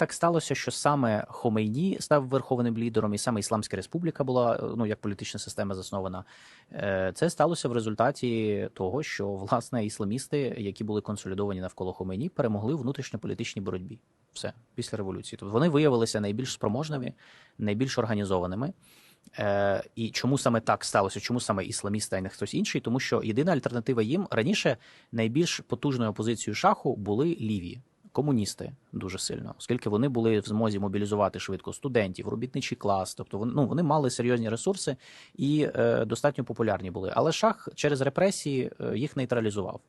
так сталося, що саме Хомейні став верховним лідером, і саме Ісламська Республіка була е, ну як політична система заснована. Е, Це сталося в результаті того, що власне ісламісти, які були консолідовані навколо Хомейні, перемогли у внутрішньополітичній боротьбі. Все після революції. Тобто вони виявилися найбільш спроможними, найбільш організованими. Е, і чому саме так сталося? Чому саме ісламісти, а не хтось інший? Тому що єдина альтернатива їм раніше найбільш потужною опозицією шаху були ліві. Комуністи дуже сильно, оскільки вони були в змозі мобілізувати швидко студентів, робітничий клас, тобто вони, ну, вони мали серйозні ресурси і е, достатньо популярні були. Але шах через репресії е, їх нейтралізував.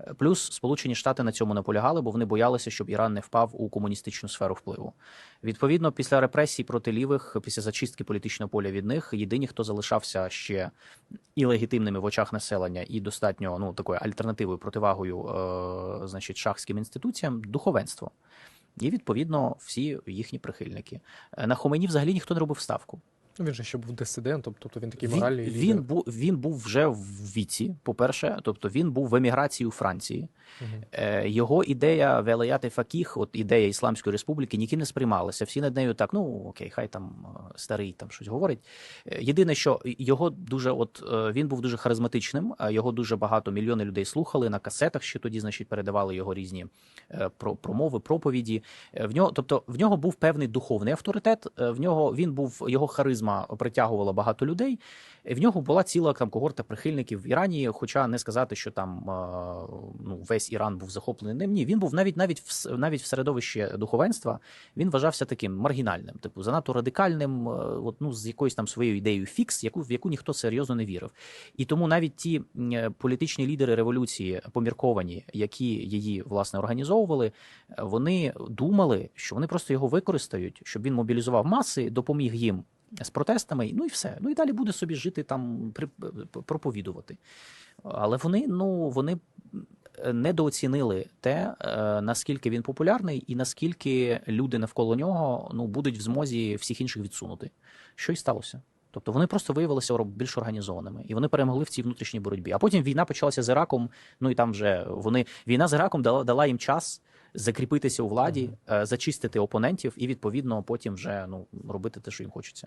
Е, Плюс Сполучені Штати на цьому наполягали, бо вони боялися, щоб Іран не впав у комуністичну сферу впливу. Відповідно, після репресій проти лівих, після зачистки політичного поля від них, єдині, хто залишався ще і легітимними в очах населення, і достатньо ну такою альтернативою, противагою, е, значить, шахським інституціям, духовенство. І відповідно всі їхні прихильники. Е, На Хомені взагалі ніхто не робив ставку. Ну, він же ще був дисидентом, тобто він такий Він, моральний. він, лідер. був, він був вже в віці, по-перше, тобто він був в еміграції у Франції. Мгм. Е, Його ідея велаяти факіх, от ідея Ісламської республіки, ніким не сприймалася. Всі над нею так, ну окей, хай там е, старий там щось говорить. Е, Єдине, що його дуже, от е, він був дуже харизматичним, його дуже багато мільйони людей слухали на касетах, ще тоді, значить, передавали його різні про- промови, проповіді. В нього, тобто, в нього був певний духовний авторитет. В нього він був його харизма притягувала багато людей. В нього була ціла там когорта прихильників в Ірані. Хоча не сказати, що там е, ну весь Іран був захоплений ним. Ні, він був навіть навіть в навіть в середовищі духовенства. Він вважався таким маргінальним, типу занадто радикальним, е, от ну з якоюсь там своєю ідеєю фікс, яку в яку ніхто серйозно не вірив. І тому навіть ті е, політичні лідери революції помірковані, які її власне організовували, вони думали, що вони просто його використають, щоб він мобілізував маси, допоміг їм з протестами, ну і все. Ну і далі буде собі жити там, при, проповідувати. Але вони, ну, вони недооцінили те, е, наскільки він популярний, і наскільки люди навколо нього ну, будуть в змозі всіх інших відсунути. Що й сталося. Тобто вони просто виявилися більш організованими, і вони перемогли в цій внутрішній боротьбі. А потім війна почалася з Іраком. Ну і там вже вони війна з Іраком дала, дала їм час закріпитися у владі, е, зачистити опонентів і відповідно потім вже ну робити те, що їм хочеться.